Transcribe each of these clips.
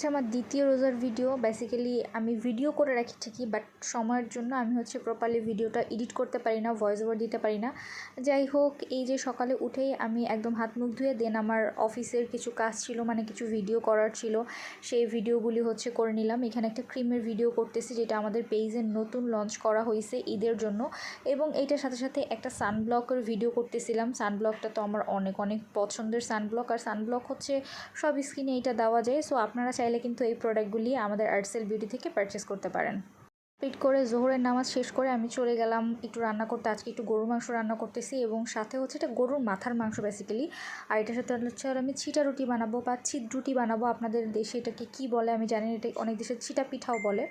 হচ্ছে আমার দ্বিতীয় রোজার ভিডিও বেসিক্যালি আমি ভিডিও করে রাখি ঠিকই বাট সময়ের জন্য আমি হচ্ছে প্রপারলি ভিডিওটা এডিট করতে পারি না ভয়েস ওভার দিতে পারি না। যাই হোক, এই যে সকালে উঠেই আমি একদম হাত মুখ ধুয়ে দেন আমার অফিসের কিছু কাজ ছিল মানে কিছু ভিডিও করার ছিল, সেই ভিডিওগুলি হচ্ছে করে নিলাম। এখানে একটা ক্রিমের ভিডিও করতেছি, যেটা আমাদের পেজে নতুন লঞ্চ করা হয়েছে ঈদের জন্য। এবং এইটার সাথে সাথে একটা সানব্লকের ভিডিও করতেছিলাম। সানব্লকটা তো আমার অনেক অনেক পছন্দের সানব্লক আর সানব্লক হচ্ছে সব স্কিনে এটা দেওয়া যায়। সো আপনারা চাই চাইলে কিন্তু এই প্রোডাক্টগুলি আমাদের আর্টসেল বিউটি থেকে পারচেস করতে পারেন। কমপ্লিট করে জোহরের নামাজ শেষ করে আমি চলে গেলাম একটু রান্না করতে। আজকে একটু গরুর মাংস রান্না করতেছি এবং সাথে হচ্ছে এটা গরুর মাথার মাংস বেসিক্যালি আর এটার সাথে হচ্ছে আমি ছিটা রুটি বানাবো বা ছিট রুটি বানাবো। আপনাদের দেশে এটাকে কী বলে? আমি জানি এটা অনেক দেশে ছিটা পিঠাও বলে।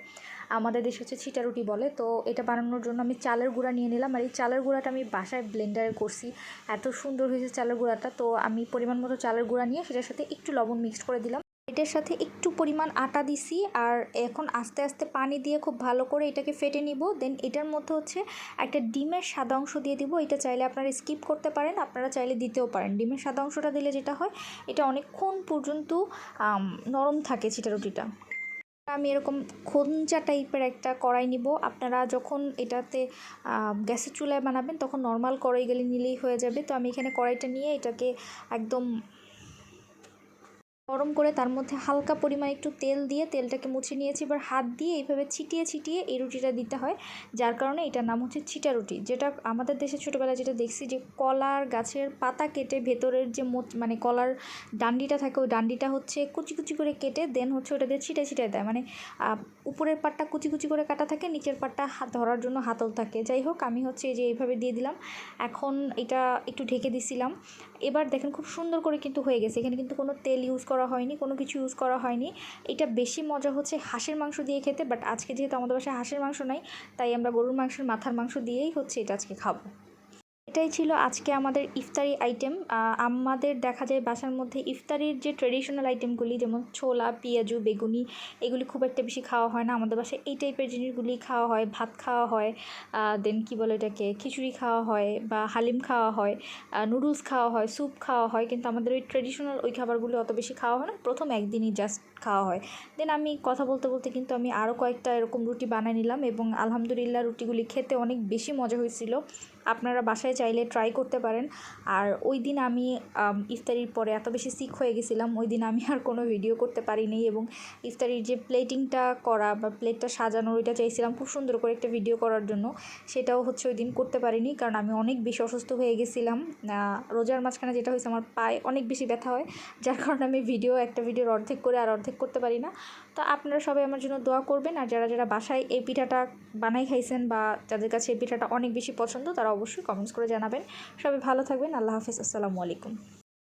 আমাদের দেশে হচ্ছে ছিটা রুটি বলে। তো এটা বানানোর জন্য আমি চালের গুঁড়া নিয়ে নিলাম। আর এই চালের গুঁড়াটা আমি বাসায় ব্লেন্ডারে করছি। এত সুন্দর হয়েছে চালের গুঁড়াটা। তো আমি পরিমাণ মতো চালের গুঁড়া নিয়ে সেটার সাথে একটু লবণ মিক্সড করে দিলাম। এটার সাথে একটু পরিমাণ আটা দিছি আর এখন আস্তে আস্তে পানি দিয়ে খুব ভালো করে এটাকে ফেটে নিব। দেন এটার মধ্যে হচ্ছে একটা ডিমের সাদা অংশ দিয়ে দিব। এটা চাইলে আপনারা স্কিপ করতে পারেন, আপনারা চাইলে দিতেও পারেন। ডিমের সাদা অংশটা দিলে যেটা হয়, এটা অনেকক্ষণ পর্যন্ত নরম থাকে রুটিটা। আমি এরকম খঞ্চা টাইপের একটা কড়াই নিব। আপনারা যখন এটাতে গ্যাসের চুলায় বানাবেন, তখন নর্মাল কড়াই গেলে নিলেই হয়ে যাবে। তো আমি এখানে কড়াইটা নিয়ে এটাকে একদম গরম করে তার মধ্যে হালকা পরিমাণ একটু তেল দিয়ে তেলটাকে মুছে নিয়েছি। এবার হাত দিয়ে এইভাবে ছিটিয়ে ছিটিয়ে এই রুটিটা দিতে হয়, যার কারণে এটার নাম হচ্ছে ছিটা রুটি। যেটা আমাদের দেশে ছোটোবেলায় যেটা দেখছি যে কলার গাছের পাতা কেটে ভেতরের যে মানে কলার ডান্ডিটা থাকে, ওই ডান্ডিটা হচ্ছে কুচি কুচি করে কেটে দেন হচ্ছে ওটা দিয়ে ছিটে ছিটে দেয়। মানে উপরের পাটটা কুচি কুচি করে কাটা থাকে, নিচের পাটটা ধরার জন্য হাতল থাকে। যাই হোক, আমি হচ্ছে এই যে এইভাবে দিয়ে দিলাম। এখন এটা একটু ঢেকে দিছিলাম। এবার দেখেন খুব সুন্দর করে কিন্তু হয়ে গেছে। এখানে কিন্তু কোনো তেল ইউজ করা হয়নি, কোনো কিছু ইউজ করা হয়নি। এটা বেশি মজা হচ্ছে হাঁসের মাংস দিয়ে খেতে বাট আজকে যেহেতু আমাদের বাসায় হাঁসের মাংস নাই, তাই আমরা গরুর মাংসের মাথার মাংস দিয়েই হচ্ছে এটা আজকে খাব। এটাই ছিল আজকে আমাদের ইফতারি আইটেম আমাদের দেখা যায় বাসার মধ্যে ইফতারির যে ট্রেডিশনাল আইটেমগুলি যেমন ছোলা, পেঁয়াজু, বেগুনি, এগুলি খুব একটা বেশি খাওয়া হয় না। আমাদের বাসায় এই টাইপের জিনিসগুলি খাওয়া হয়, ভাত খাওয়া হয় দেন কী বলে এটাকে খিচুড়ি খাওয়া হয় বা হালিম খাওয়া হয় নুডলস খাওয়া হয় স্যুপ খাওয়া হয়। কিন্তু আমাদের ওই ট্রেডিশনাল ওই খাবারগুলি অত বেশি খাওয়া হয় না। প্রথম একদিনই জাস্ট খাওয়া হয়। দেন আমি কথা বলতে বলতে কিন্তু আমি আরও কয়েকটা এরকম রুটি বানিয়ে নিলাম এবং আলহামদুলিল্লাহ রুটিগুলি খেতে অনেক বেশি মজা হয়েছিল। আপনারা বাসায় চাইলে ট্রাই করতে পারেন। আর ওই দিন আমি ইফতারির পরে এত বেশি সিক হয়ে গেছিলাম, ওই দিন আমি আর কোনো ভিডিও করতে পারিনি এবং ইফতারির যে প্লেটিংটা করা বা প্লেটটা সাজানো ওইটা চাইছিলাম খুব সুন্দর করে একটা ভিডিও করার জন্য, সেটাও হচ্ছে ওই দিন করতে পারিনি কারণ আমি অনেক বেশি অসুস্থ হয়ে গেছিলাম। রোজার মাঝখানে যেটা হয়েছে আমার পায়ে অনেক বেশি ব্যথা হয়, যার কারণে আমি ভিডিও একটা ভিডিওর অর্ধেক করে আর অর্ধেক করতে পারি না। তো আপনারা সবাই আমার জন্য দোয়া করবেন আর যারা যারা বাসায় এই পিঠাটা বানাই খাইছেন বা যাদের কাছে এই পিঠাটা অনেক বেশি পছন্দ তারা অবশ্যই কমেন্টস করে জানাবেন। সবাই ভালো থাকবেন। আল্লাহ হাফিজ। আসসালামু আলাইকুম।